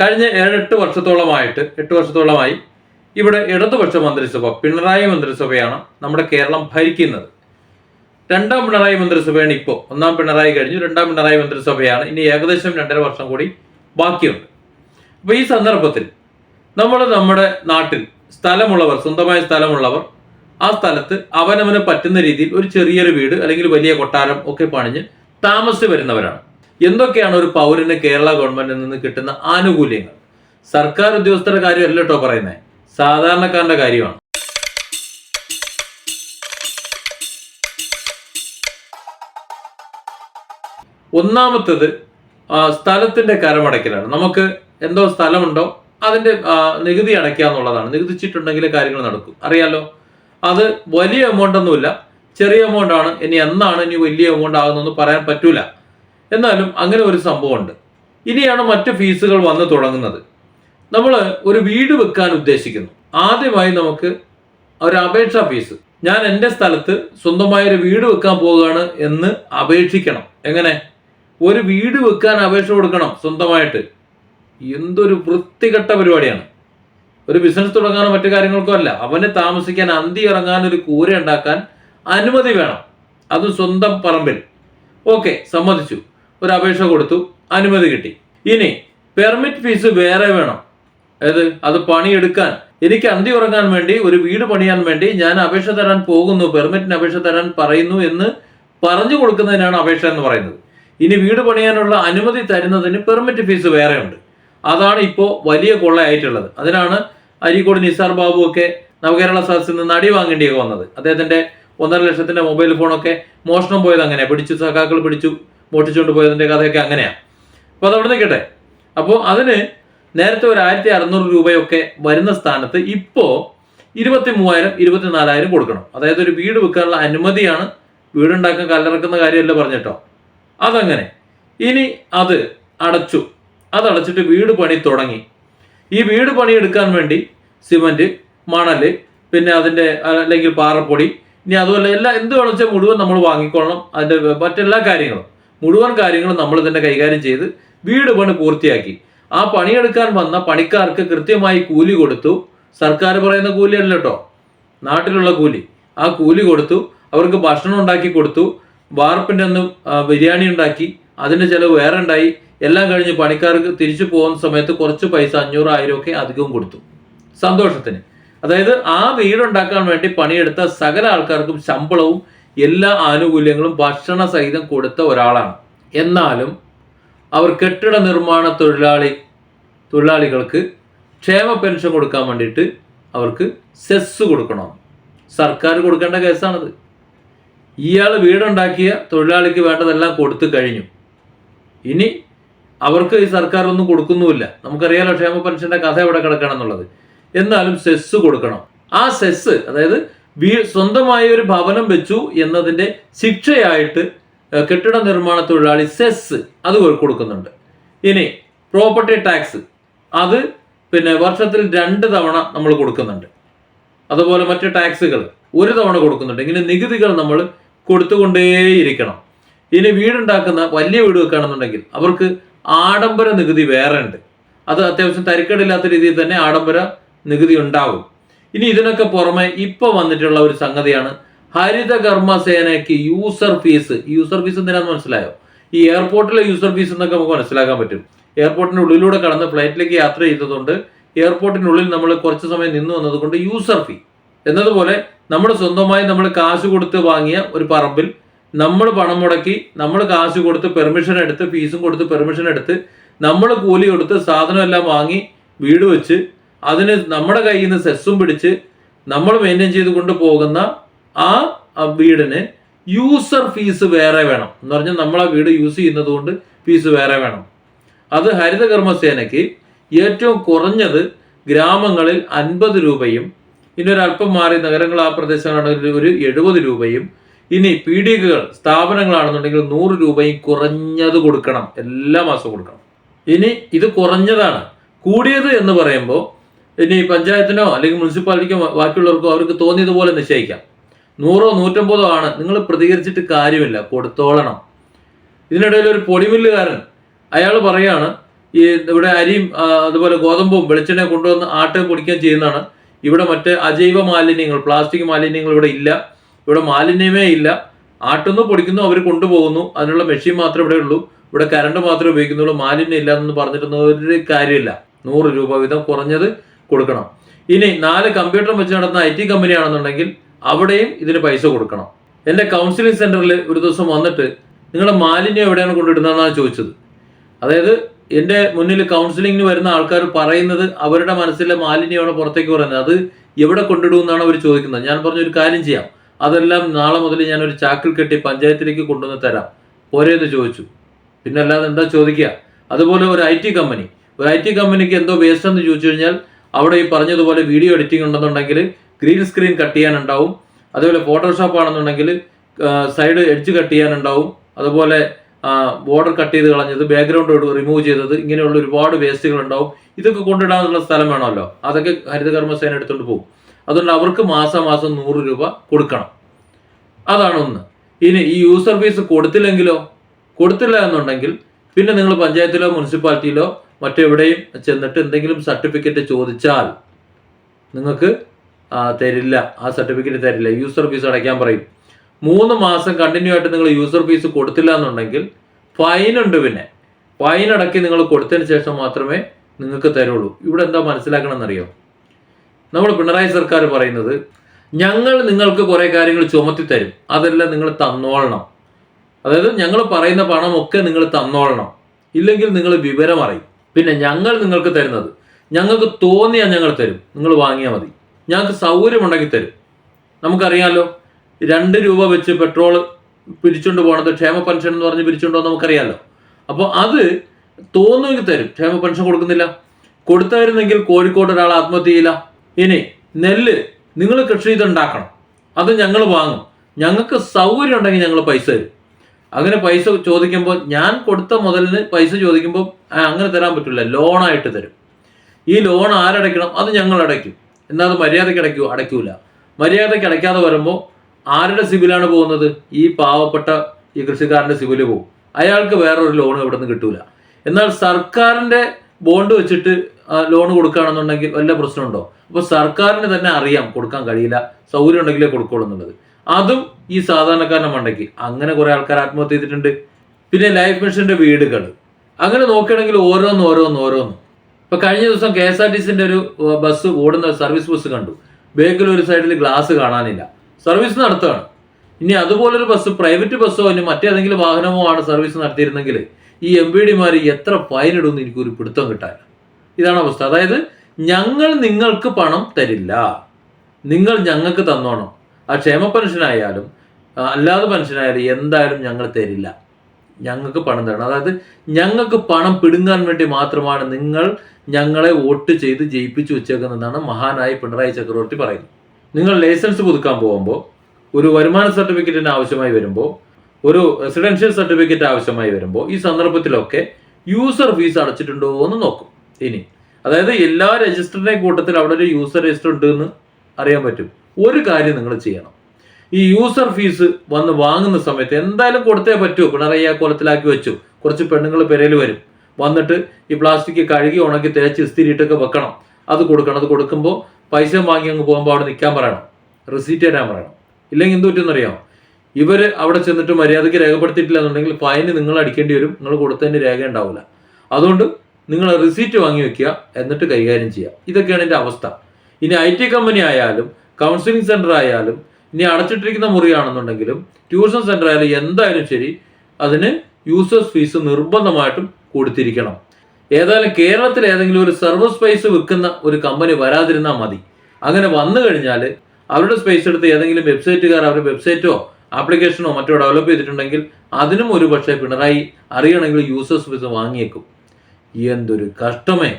കഴിഞ്ഞ ഏഴെട്ട് വർഷത്തോളമായിട്ട് എട്ട് വർഷത്തോളമായി ഇവിടെ ഇടതുപക്ഷ മന്ത്രിസഭ പിണറായി മന്ത്രിസഭയാണ് നമ്മുടെ കേരളം ഭരിക്കുന്നത്. രണ്ടാം പിണറായി മന്ത്രിസഭയാണ് ഇപ്പോൾ. ഒന്നാം പിണറായി കഴിഞ്ഞു രണ്ടാം പിണറായി മന്ത്രിസഭയാണ് ഇനി ഏകദേശം രണ്ടര വർഷം കൂടി ബാക്കിയുണ്ട്. അപ്പോൾ ഈ സന്ദർഭത്തിൽ നമ്മൾ നമ്മുടെ നാട്ടിൽ സ്ഥലമുള്ളവർ സ്വന്തമായ സ്ഥലമുള്ളവർ ആ സ്ഥലത്ത് അവനവന് പറ്റുന്ന രീതിയിൽ ഒരു ചെറിയൊരു വീട് അല്ലെങ്കിൽ വലിയ കൊട്ടാരം ഒക്കെ പണിഞ്ഞ് താമസിച്ച് വരുന്നവരാണ്. എന്തൊക്കെയാണ് ഒരു പൗരന് കേരള ഗവൺമെന്റിൽ നിന്ന് കിട്ടുന്ന ആനുകൂല്യങ്ങൾ? സർക്കാർ ഉദ്യോഗസ്ഥരുടെ കാര്യമല്ല കേട്ടോ പറയുന്നത് സാധാരണക്കാരന്റെ കാര്യമാണ്. ഒന്നാമത്തത് സ്ഥലത്തിന്റെ കരമടയ്ക്കലാണ്. നമുക്ക് എന്തോ സ്ഥലമുണ്ടോ അതിന്റെ നികുതി അടയ്ക്കുക എന്നുള്ളതാണ്. നികുതിച്ചിട്ടുണ്ടെങ്കിൽ കാര്യങ്ങൾ നടക്കും. അറിയാലോ? അത് വലിയ എമൗണ്ട് ഒന്നുമില്ല. ചെറിയ എമൗണ്ട് ആണ്. ഇനി എന്നാണ് ഇനി വലിയ എമൗണ്ട് ആകുന്നതെന്ന് പറയാൻ പറ്റൂല. എന്നാലും അങ്ങനെ ഒരു സംഭവമുണ്ട്. ഇനിയാണ് മറ്റ് ഫീസുകൾ വന്നു തുടങ്ങുന്നത്. നമ്മൾ ഒരു വീട് വെക്കാൻ ഉദ്ദേശിക്കുന്നു. ആദ്യമായി നമുക്ക് ഒരു അപേക്ഷാ ഫീസ് ഞാൻ എന്റെ സ്ഥലത്ത് സ്വന്തമായ ഒരു വീട് വെക്കാൻ പോവുകയാണ് എന്ന് അപേക്ഷിക്കണം. എങ്ങനെ? ഒരു വീട് വെക്കാൻ അപേക്ഷ കൊടുക്കണം സ്വന്തമായിട്ട്. എന്തൊരു വൃത്തികെട്ട പരിപാടിയാണ്. ഒരു ബിസിനസ് തുടങ്ങാനോ മറ്റു കാര്യങ്ങൾക്കോ അല്ല. അവന് താമസിക്കാൻ അന്തി ഇറങ്ങാൻ ഒരു കൂര ഉണ്ടാക്കാൻ അനുമതി വേണം. അത് സ്വന്തം പറമ്പിൽ. ഓക്കെ സമ്മതിച്ചു. ഒരു അപേക്ഷ കൊടുത്തു അനുമതി കിട്ടി. ഇനി പെർമിറ്റ് ഫീസ് വേറെ വേണം. അതായത് അത് പണിയെടുക്കാൻ. എനിക്ക് അന്തി ഉറങ്ങാൻ വേണ്ടി ഒരു വീട് പണിയാൻ വേണ്ടി ഞാൻ അപേക്ഷ തരാൻ പോകുന്നു പെർമിറ്റിന് അപേക്ഷ തരാൻ പറയുന്നു എന്ന് പറഞ്ഞു കൊടുക്കുന്നതിനാണ് അപേക്ഷ എന്ന് പറയുന്നത്. ഇനി വീട് പണിയാനുള്ള അനുമതി തരുന്നതിന് പെർമിറ്റ് ഫീസ് വേറെയുണ്ട് അതാണ് ഇപ്പോൾ വലിയ കൊള്ളയായിട്ടുള്ളത്. അതിനാണ് അരീക്കോട് നിസാർ ബാബു ഒക്കെ നവകേരള സദസ്സിൽ നിന്ന് അടി വാങ്ങേണ്ടിയൊക്കെ വന്നത്. അദ്ദേഹത്തിന്റെ ഒന്നര ലക്ഷത്തിന്റെ മൊബൈൽ ഫോണൊക്കെ മോഷണം പോയത് അങ്ങനെ പിടിച്ചു സഖാക്കൾ പിടിച്ചു മോട്ടിച്ചുകൊണ്ട് പോയതിന്റെ കഥയൊക്കെ അങ്ങനെയാണ് അപ്പോൾ അവിടെ നിൽക്കട്ടെ. അപ്പോൾ അതിന് നേരത്തെ ഒരു ആയിരത്തി അറുന്നൂറ് രൂപയൊക്കെ വരുന്ന സ്ഥാനത്ത് ഇപ്പോൾ ഇരുപത്തി മൂവായിരം ഇരുപത്തി നാലായിരം കൊടുക്കണം. അതായത് ഒരു വീട് വെക്കാനുള്ള അനുമതിയാണ് വീടുണ്ടാക്കാൻ കല്ലിറക്കുന്ന കാര്യമല്ല പറഞ്ഞിട്ടോ. അതങ്ങനെ. ഇനി അത് അടച്ചു. അതടച്ചിട്ട് വീട് പണി തുടങ്ങി. ഈ വീട് പണി എടുക്കാൻ വേണ്ടി സിമന്റ് മണൽ പിന്നെ അതിന്റെ അല്ലെങ്കിൽ പാറപ്പൊടി ഇനി അതുമല്ല എല്ലാ എന്ത് വെച്ചാൽ മുഴുവൻ നമ്മൾ വാങ്ങിക്കൊള്ളണം. അതിന്റെ മറ്റെല്ലാ കാര്യങ്ങളും. മുഴുവൻ കാര്യങ്ങളും നമ്മൾ തന്നെ കൈകാര്യം ചെയ്ത് വീട് പണി പൂർത്തിയാക്കി. ആ പണിയെടുക്കാൻ വന്ന പണിക്കാർക്ക് കൃത്യമായി കൂലി കൊടുത്തു. സർക്കാർ പറയുന്ന കൂലിയല്ല കേട്ടോ നാട്ടിലുള്ള കൂലി. ആ കൂലി കൊടുത്തു. അവർക്ക് ഭക്ഷണം ഉണ്ടാക്കി കൊടുത്തു. വാർപ്പിന്റെ ഒന്ന് ബിരിയാണി ഉണ്ടാക്കി. അതിന്റെ ചിലവ് വേറെ ഉണ്ടായി. എല്ലാം കഴിഞ്ഞ് പണിക്കാർക്ക് തിരിച്ചു പോകുന്ന സമയത്ത് കുറച്ച് പൈസ അഞ്ഞൂറ് ആയിരം ഒക്കെ അധികവും കൊടുത്തു. സന്തോഷത്തിന്. അതായത് ആ വീടുണ്ടാക്കാൻ വേണ്ടി പണിയെടുത്ത സകല ആൾക്കാർക്കും ശമ്പളവും എല്ലാ ആനുകൂല്യങ്ങളും ഭക്ഷണ സഹിതം കൊടുത്ത ഒരാളാണ്. എന്നാലും അവർ കെട്ടിട നിർമ്മാണ തൊഴിലാളി തൊഴിലാളികൾക്ക് ക്ഷേമ പെൻഷൻ കൊടുക്കാൻ വേണ്ടിയിട്ട് അവർക്ക് സെസ് കൊടുക്കണം. സർക്കാർ കൊടുക്കേണ്ട കേസാണത്. ഇയാൾ വീടുണ്ടാക്കിയ തൊഴിലാളിക്ക് വേണ്ടതെല്ലാം കൊടുത്തു കഴിഞ്ഞു. ഇനി അവർക്ക് ഈ സർക്കാർ ഒന്നും കൊടുക്കുന്നുമില്ല. നമുക്കറിയാലോ ക്ഷേമ പെൻഷന്റെ കഥ എവിടെ കിടക്കണം എന്നുള്ളത്. എന്നാലും സെസ് കൊടുക്കണം. ആ സെസ് അതായത് വീ സ്വന്തമായ ഒരു ഭവനം വെച്ചു എന്നതിന്റെ ശിക്ഷയായിട്ട് കെട്ടിട നിർമ്മാണ തൊഴിലാളി സെസ് അത് കൊടുക്കുന്നുണ്ട്. ഇനി പ്രോപ്പർട്ടി ടാക്സ് അത് പിന്നെ വർഷത്തിൽ രണ്ട് തവണ നമ്മൾ കൊടുക്കുന്നുണ്ട്. അതുപോലെ മറ്റ് ടാക്സുകൾ ഒരു തവണ കൊടുക്കുന്നുണ്ട്. ഇങ്ങനെ നികുതികൾ നമ്മൾ കൊടുത്തുകൊണ്ടേയിരിക്കണം. ഇനി വീടുണ്ടാക്കുന്ന വലിയ വീട് വെക്കുകയാണെന്നുണ്ടെങ്കിൽ അവർക്ക് ആഡംബര നികുതി വേറെ ഉണ്ട്. അത് അത്യാവശ്യം തരിക്കടില്ലാത്ത രീതിയിൽ തന്നെ ആഡംബര നികുതി ഉണ്ടാകും ഇനി ഇതിനൊക്കെ പുറമെ ഇപ്പൊ വന്നിട്ടുള്ള ഒരു സംഗതിയാണ് ഹരിത സേനയ്ക്ക് യൂസർ ഫീസ് യൂസർ ഫീസ് എന്തിനാന്ന് മനസ്സിലായോ? ഈ എയർപോർട്ടിലെ യൂസർ ഫീസ് എന്നൊക്കെ നമുക്ക് മനസ്സിലാക്കാൻ പറ്റും. എയർപോർട്ടിന്റെ ഉള്ളിലൂടെ കടന്ന് ഫ്ലൈറ്റിലേക്ക് യാത്ര ചെയ്തതുകൊണ്ട് എയർപോർട്ടിനുള്ളിൽ നമ്മൾ കുറച്ച് സമയം നിന്നു വന്നതുകൊണ്ട് യൂസർ ഫീ എന്നതുപോലെ നമ്മൾ സ്വന്തമായി നമ്മൾ കാശ് കൊടുത്ത് വാങ്ങിയ ഒരു പറമ്പിൽ നമ്മൾ പണം മുടക്കി നമ്മൾ കാശ് കൊടുത്ത് പെർമിഷൻ എടുത്ത് ഫീസും കൊടുത്ത് പെർമിഷൻ എടുത്ത് നമ്മൾ കൂലി കൊടുത്ത് സാധനം എല്ലാം വാങ്ങി വീട് വെച്ച് അതിന് നമ്മുടെ കയ്യിൽ നിന്ന് സെസ്സും പിടിച്ച് നമ്മൾ മെയിന്റെയിൻ ചെയ്ത് കൊണ്ടുപോകുന്ന ആ വീടിന് യൂസർ ഫീസ് വേറെ വേണം. എന്ന് പറഞ്ഞാൽ നമ്മൾ ആ വീട് യൂസ് ചെയ്യുന്നത് കൊണ്ട് ഫീസ് വേറെ വേണം. അത് ഹരിതകർമ്മസേനയ്ക്ക് ഏറ്റവും കുറഞ്ഞത് ഗ്രാമങ്ങളിൽ അൻപത് രൂപയും ഇനി അല്പം മാറി നഗരങ്ങൾ ആ പ്രദേശങ്ങളാണെങ്കിൽ ഒരു എഴുപത് രൂപയും ഇനി പി ഡി കൾ സ്ഥാപനങ്ങളാണെന്നുണ്ടെങ്കിൽ നൂറ് രൂപയും കുറഞ്ഞത് കൊടുക്കണം. എല്ലാ മാസവും കൊടുക്കണം. ഇനി ഇത് കുറഞ്ഞതാണ്. കൂടിയത് എന്ന് പറയുമ്പോൾ ഇനി പഞ്ചായത്തിനോ അല്ലെങ്കിൽ മുനിസിപ്പാലിറ്റിക്കോ ബാക്കിയുള്ളവർക്കോ അവർക്ക് തോന്നിയതുപോലെ നിശ്ചയിക്കാം. നൂറോ നൂറ്റമ്പതോ ആണ്. നിങ്ങൾ പ്രതികരിച്ചിട്ട് കാര്യമില്ല. കൊടുത്തോളണം. ഇതിനിടയിൽ ഒരു പൊടിമില്ലുകാരൻ അയാൾ പറയാണ് ഈ ഇവിടെ അരിയും അതുപോലെ ഗോതമ്പും വെളിച്ചെണ്ണ കൊണ്ടുവന്ന് ആട്ടുകയും പൊടിക്കുകയും ചെയ്യുന്നതാണ്. ഇവിടെ മറ്റേ അജൈവ മാലിന്യങ്ങൾ പ്ലാസ്റ്റിക് മാലിന്യങ്ങൾ ഇവിടെ ഇല്ല. ഇവിടെ മാലിന്യമേ ഇല്ല. ആട്ടുന്നു പൊടിക്കുന്നു അവർ കൊണ്ടുപോകുന്നു. അതിനുള്ള മെഷീൻ മാത്രമേ ഇവിടെ ഉള്ളൂ. ഇവിടെ കറണ്ട് മാത്രമേ ഉപയോഗിക്കുന്നുള്ളൂ. മാലിന്യം ഇല്ല എന്ന് പറഞ്ഞിട്ടൊന്നും ഒരു കാര്യമില്ല. നൂറ് രൂപ വീതം കുറഞ്ഞത് കൊടുക്കണം. ഇനി നാല് കമ്പ്യൂട്ടർ വെച്ച് നടന്ന ഐ ടി കമ്പനി ആണെന്നുണ്ടെങ്കിൽ അവിടെയും ഇതിന് പൈസ കൊടുക്കണം. എന്റെ കൗൺസിലിംഗ് സെന്ററിൽ ഒരു ദിവസം വന്നിട്ട് നിങ്ങളുടെ മാലിന്യം എവിടെയാണ് കൊണ്ടിടുന്നതെന്നാണ് ചോദിച്ചത്. അതായത് എന്റെ മുന്നിൽ കൗൺസിലിംഗിന് വരുന്ന ആൾക്കാർ പറയുന്നത് അവരുടെ മനസ്സിലെ മാലിന്യമാണ് പുറത്തേക്ക് പറയുന്നത്. അത് എവിടെ കൊണ്ടിടുമെന്നാണ് അവർ ചോദിക്കുന്നത്. ഞാൻ പറഞ്ഞ ഒരു കാര്യം ചെയ്യാം. അതെല്ലാം നാളെ മുതൽ ഞാൻ ഒരു ചാക്കിൽ കെട്ടി പഞ്ചായത്തിലേക്ക് കൊണ്ടുവന്ന് തരാം. പോരെ ചോദിച്ചു. പിന്നെ അല്ലാതെ എന്താ ചോദിക്കുക? അതുപോലെ ഒരു ഐ ടി കമ്പനി ഒരു ഐ ടി കമ്പനിക്ക് എന്തോ വേസ്റ്റ് എന്ന് ചോദിച്ചു കഴിഞ്ഞാൽ അവിടെ ഈ പറഞ്ഞതുപോലെ വീഡിയോ എഡിറ്റിംഗ് ഉണ്ടെന്നുണ്ടെങ്കിൽ ഗ്രീൻ സ്ക്രീൻ കട്ട് ചെയ്യാനുണ്ടാവും. അതുപോലെ ഫോട്ടോഷോപ്പ് ആണെന്നുണ്ടെങ്കിൽ സൈഡ് എഡ്ജ് കട്ട് ചെയ്യാനുണ്ടാവും. അതുപോലെ ബോർഡർ കട്ട് ചെയ്ത് കളഞ്ഞത് ബാക്ക്ഗ്രൗണ്ട് റിമൂവ് ചെയ്തത് ഇങ്ങനെയുള്ള ഒരുപാട് വേസ്റ്റുകൾ ഉണ്ടാവും. ഇതൊക്കെ കൊണ്ടിടാനുള്ള സ്ഥലം വേണമല്ലോ. അതൊക്കെ ഹരിതകർമ്മസേന എടുത്തുകൊണ്ട് പോകും. അതുകൊണ്ട് അവർക്ക് മാസം മാസം നൂറ് രൂപ കൊടുക്കണം. അതാണ് ഒന്ന്. ഇനി ഈ യൂസർ ഫീസ് കൊടുത്തില്ലെങ്കിലോ? കൊടുത്തില്ല എന്നുണ്ടെങ്കിൽ പിന്നെ നിങ്ങൾ പഞ്ചായത്തിലോ മുനിസിപ്പാലിറ്റിയിലോ മറ്റെവിടെയും ചെന്നിട്ട് എന്തെങ്കിലും സർട്ടിഫിക്കറ്റ് ചോദിച്ചാൽ നിങ്ങൾക്ക് തരില്ല. ആ സർട്ടിഫിക്കറ്റ് തരില്ല. യൂസർ ഫീസ് അടയ്ക്കാൻ പറയും. മൂന്ന് മാസം കണ്ടിന്യൂ ആയിട്ട് നിങ്ങൾ യൂസർ ഫീസ് കൊടുത്തില്ല എന്നുണ്ടെങ്കിൽ ഫൈൻ ഉണ്ട് പിന്നെ. ഫൈൻ അടക്കി നിങ്ങൾ കൊടുത്തതിന് ശേഷം മാത്രമേ നിങ്ങൾക്ക് തരുള്ളൂ. ഇവിടെ എന്താ മനസ്സിലാക്കണമെന്നറിയോ? നമ്മൾ പിണറായി സർക്കാർ പറയുന്നത് ഞങ്ങൾ നിങ്ങൾക്ക് കുറേ കാര്യങ്ങൾ ചുമത്തി തരും. അതെല്ലാം നിങ്ങൾ തന്നോളണം. അതായത് ഞങ്ങൾ പറയുന്ന പണമൊക്കെ നിങ്ങൾ തന്നോളണം. ഇല്ലെങ്കിൽ നിങ്ങൾ വിവരം അറിയും പിന്നെ ഞങ്ങൾ നിങ്ങൾക്ക് തരുന്നത്. ഞങ്ങൾക്ക് തോന്നിയാൽ ഞങ്ങൾ തരും. നിങ്ങൾ വാങ്ങിയാൽ മതി. ഞങ്ങൾക്ക് സൗകര്യമുണ്ടെങ്കിൽ തരും. നമുക്കറിയാമല്ലോ രണ്ട് രൂപ വെച്ച് പെട്രോൾ പിരിച്ചുകൊണ്ട് പോകണത് ക്ഷേമ പെൻഷൻ എന്ന് പറഞ്ഞ് പിരിച്ചുകൊണ്ട് പോകുന്നത് നമുക്കറിയാലോ. അപ്പോൾ അത് തോന്നുമെങ്കിൽ തരും. ക്ഷേമ പെൻഷൻ കൊടുക്കുന്നില്ല. കൊടുത്തായിരുന്നെങ്കിൽ കോഴിക്കോട് ഒരാൾ ആത്മഹത്യ ചെയ്യില്ല. ഇനി നെല്ല് നിങ്ങൾ കൃഷി ചെയ്തുണ്ടാക്കണം. അത് ഞങ്ങൾ വാങ്ങും. ഞങ്ങൾക്ക് സൗകര്യം ഉണ്ടെങ്കിൽ ഞങ്ങൾ പൈസ തരും. അങ്ങനെ പൈസ ചോദിക്കുമ്പോൾ ഞാൻ കൊടുത്ത മുതലിന് പൈസ ചോദിക്കുമ്പോൾ അങ്ങനെ തരാൻ പറ്റില്ല. ലോണായിട്ട് തരും. ഈ ലോൺ ആരടയ്ക്കണം അത് ഞങ്ങൾ അടയ്ക്കും. എന്നാൽ അത് മര്യാദയ്ക്ക് അടയ്ക്കൂ അടയ്ക്കൂല. മര്യാദയ്ക്ക് അടയ്ക്കാതെ വരുമ്പോൾ ആരുടെ സിബിലാണ് പോകുന്നത്? ഈ പാവപ്പെട്ട ഈ കൃഷിക്കാരന്റെ സിബിൽ പോകും. അയാൾക്ക് വേറൊരു ലോൺ ഇവിടെ നിന്ന് കിട്ടൂല. എന്നാൽ സർക്കാരിന്റെ ബോണ്ട് വെച്ചിട്ട് ലോൺ കൊടുക്കുകയാണെന്നുണ്ടെങ്കിൽ വല്ല പ്രശ്നമുണ്ടോ? അപ്പോൾ സർക്കാരിന് തന്നെ അറിയാം കൊടുക്കാൻ കഴിയില്ല. സൗകര്യം ഉണ്ടെങ്കിലേ കൊടുക്കുള്ളൂ എന്നുള്ളത്. അതും ഈ സാധാരണക്കാരന്റെ മണ്ടയ്ക്ക്. അങ്ങനെ കുറെ ആൾക്കാർ ആത്മഹത്യ ചെയ്തിട്ടുണ്ട്. പിന്നെ ലൈഫ് മിഷന്റെ വീടുകൾ. അങ്ങനെ നോക്കുകയാണെങ്കിൽ ഓരോന്ന് ഓരോന്ന് ഓരോന്ന്. ഇപ്പൊ കഴിഞ്ഞ ദിവസം കെ എസ് ആർ ടി സിന്റെ ഒരു ബസ് ഓടുന്ന സർവീസ് ബസ് കണ്ടു. ബേക്കിൽ ഒരു സൈഡിൽ ഗ്ലാസ് കാണാനില്ല. സർവീസ് നടത്തുകയാണ്. ഇനി അതുപോലൊരു ബസ് പ്രൈവറ്റ് ബസ്സോ ഇനി മറ്റേതെങ്കിലും വാഹനമോ ആണ് സർവീസ് നടത്തിയിരുന്നെങ്കിൽ ഈ എം പി ഡിമാർ എത്ര ഫൈൻ ഇടുമെന്ന് എനിക്കൊരു പിടുത്തം കിട്ടാൻ. ഇതാണ് അവസ്ഥ. അതായത് ഞങ്ങൾ നിങ്ങൾക്ക് പണം തരില്ല. നിങ്ങൾ ഞങ്ങൾക്ക് തന്നോണം. ആ ക്ഷേമ പെൻഷനായാലും അല്ലാതെ പെൻഷനായാലും എന്തായാലും ഞങ്ങൾ തരില്ല. ഞങ്ങൾക്ക് പണം തരണം. അതായത് ഞങ്ങൾക്ക് പണം പിടുങ്ങാൻ വേണ്ടി മാത്രമാണ് നിങ്ങൾ ഞങ്ങളെ വോട്ട് ചെയ്ത് ജയിപ്പിച്ചു വെച്ചേക്കുന്നതെന്നാണ് മഹാനായ പിണറായി ചക്രവർത്തി പറയുന്നത്. നിങ്ങൾ ലൈസൻസ് പുതുക്കാൻ പോകുമ്പോൾ ഒരു വരുമാന സർട്ടിഫിക്കറ്റിന് ആവശ്യമായി വരുമ്പോൾ ഒരു റെസിഡൻഷ്യൽ സർട്ടിഫിക്കറ്റ് ആവശ്യമായി വരുമ്പോൾ ഈ സന്ദർഭത്തിലൊക്കെ യൂസർ ഫീസ് അടച്ചിട്ടുണ്ടോ എന്ന് നോക്കും. ഇനി അതായത് എല്ലാ രജിസ്റ്ററിന്റെ കൂട്ടത്തിൽ അവിടെ ഒരു യൂസർ രജിസ്റ്റർ ഉണ്ട് എന്ന് അറിയാൻ പറ്റും. ഒരു കാര്യം നിങ്ങൾ ചെയ്യണം. ഈ യൂസർ ഫീസ് വന്ന് വാങ്ങുന്ന സമയത്ത് എന്തായാലും കൊടുത്തേ പറ്റൂ. പിണറായി ആ കുളത്തിലാക്കി വെച്ചു. കുറച്ച് പെണ്ണുങ്ങൾ പെരയിൽ വരും. വന്നിട്ട് ഈ പ്ലാസ്റ്റിക് കഴുകി ഉണക്കി തേച്ച് ഇസ്തിരിയിട്ടൊക്കെ വെക്കണം. അത് കൊടുക്കണം. അത് കൊടുക്കുമ്പോൾ പൈസ വാങ്ങി അങ്ങ് പോകുമ്പോൾ അവിടെ നിൽക്കാൻ പറയണം. റെസീറ്റ് തരാൻ പറയണം. ഇല്ലെങ്കിൽ എന്ത് പറ്റുമെന്നറിയാമോ ഇവർ അവിടെ ചെന്നിട്ട് മര്യാദയ്ക്ക് രേഖപ്പെടുത്തിയിട്ടില്ല എന്നുണ്ടെങ്കിൽ ഫൈന് നിങ്ങൾ അടിക്കേണ്ടി വരും. നിങ്ങൾ കൊടുത്തതിന്റെ രേഖ ഉണ്ടാവില്ല അതുകൊണ്ട് നിങ്ങൾ റിസീറ്റ് വാങ്ങി വെക്കുക. എന്നിട്ട് കൈകാര്യം ചെയ്യുക. ഇതൊക്കെയാണ് എന്റെ അവസ്ഥ. ഇനി ഐ ടി കമ്പനി ആയാലും കൗൺസിലിംഗ് സെന്റർ ആയാലും ഇനി അടച്ചിട്ടിരിക്കുന്ന മുറിയാണെന്നുണ്ടെങ്കിലും ട്യൂഷൻ സെന്റർ ആയാലും എന്തായാലും ശരി അതിന് യൂസേഴ്സ് ഫീസ് നിർബന്ധമായിട്ടും കൊടുത്തിരിക്കണം. ഏതായാലും കേരളത്തിൽ ഏതെങ്കിലും ഒരു സെർവർ സ്പേസ് വിൽക്കുന്ന ഒരു കമ്പനി വരാതിരുന്നാൽ മതി. അങ്ങനെ വന്നു കഴിഞ്ഞാൽ അവരുടെ സ്പേസ് എടുത്ത് ഏതെങ്കിലും വെബ്സൈറ്റുകാർ അവരുടെ വെബ്സൈറ്റോ ആപ്ലിക്കേഷനോ മറ്റോ ഡെവലപ്പ് ചെയ്തിട്ടുണ്ടെങ്കിൽ അതിനും ഒരു പക്ഷേ പിണറായി അറിയണമെങ്കിൽ യൂസേഴ്സ് ഫീസ് വാങ്ങിയേക്കും. എന്തൊരു കഷ്ടമേ.